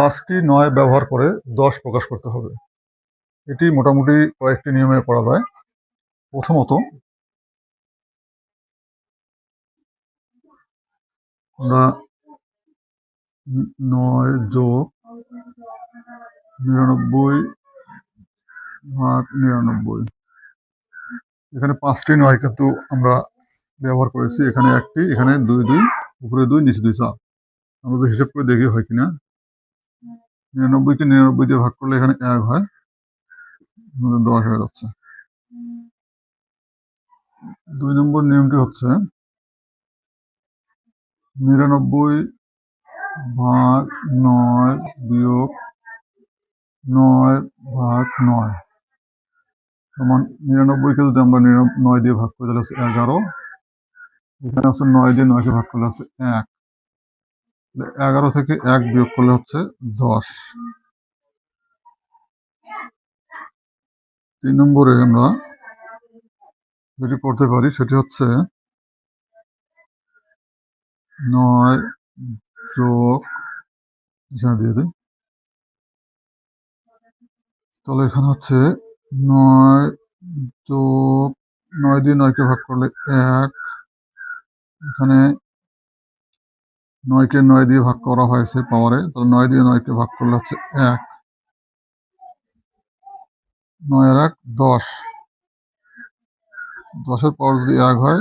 পাঁচটি নয় ব্যবহার করে দশ প্রকাশ করতে হবে। এটি মোটামুটি কয়েকটি নিয়মে করা যায়। প্রথমত, আমরা নয় যোগ নিরানব্বই ভাগ নিরানব্বই। এখানে পাঁচটি নয় কিন্তু আমরা ব্যবহার করেছি। এখানে একটি, এখানে দুই দুই, উপরে দুই, নিচে দুই চার। আমরা তো হিসাব করে দেখি হয় কিনা। নিরানব্বইকে নিরানব্বই দিয়ে ভাগ করলে এখানে এক হয়। দশ হয়ে যাচ্ছে। দুই নম্বর নিয়মটি হচ্ছে নিরানব্বই ভাগ নয় বিয়োগ নয় ভাগ নয় সমান নিরানব্বইকে যদি আমরা নয় দিয়ে ভাগ করে তাহলে হচ্ছে এগারো। এখানে হচ্ছে নয় দিয়ে নয়কে ভাগ করলে আছে এক। এগারো থেকে এক বিয়োগ করলে হচ্ছে দশ। তিন নম্বরে আমরা যেটি করতে পারি সেটি হচ্ছে নয় যোগ, এখানে দিয়ে দিই। তাহলে এখানে হচ্ছে নয় যোগ, নয় দিয়ে নয়কে ভাগ করলে এক। এখানে নয়কে নয় দিয়ে ভাগ করা হয়েছে পাওয়ারে তাহলে নয় দিয়ে নয়কে ভাগ করলে হচ্ছে এক। নয়ের এক, দশ। দশের পর যদি এক হয়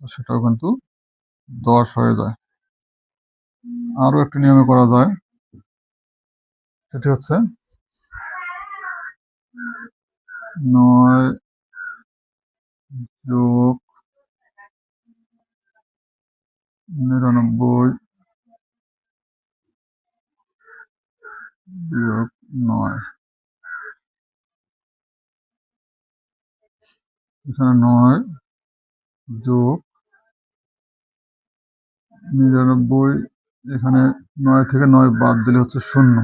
সেটাও কিন্তু দশ হয়ে যায়। আরও একটি নিয়মে করা যায়। সেটি হচ্ছে নয় নিরানব্বই বিয়োগ নয় এখানে নয়, যোগ নিরানব্বই, এখানে নয় থেকে নয় বাদ দিলে হচ্ছে শূন্য।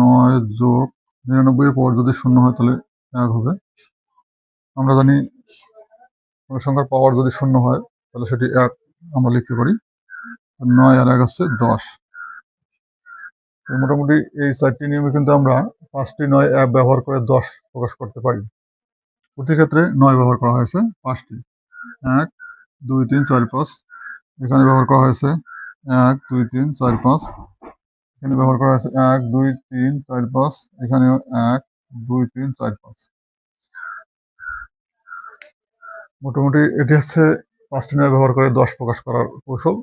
নয় যোগ নিরানব্বই এর পর যদি শূন্য হয় তাহলে এক হবে। আমরা জানি কোনো সংখ্যার পাওয়ার যদি শূন্য হয় তাহলে সেটি এক আমরা লিখতে পারি। নয় আর এক হচ্ছে দশ। মোটামুটি এই চারটি নিয়মে কিন্তু আমরা পাঁচটি নয় অ্যাপ ব্যবহার করে দশ প্রকাশ করতে পারি। প্রতি ক্ষেত্রে নয় ব্যবহার করা হয়েছে, পাঁচটি। এক, দুই, তিন, চার, পাঁচ। এখানে ব্যবহার করা হয়েছে এক, দুই, তিন, চার, পাঁচ। এখানে ব্যবহার করা হয়েছে এক, দুই, তিন, চার, পাঁচ। এখানেও এক, দুই, তিন, চার, পাঁচ। মোটামুটি এটি হচ্ছে পাঁচটি নয় ব্যবহার করে দশ প্রকাশ করার কৌশল।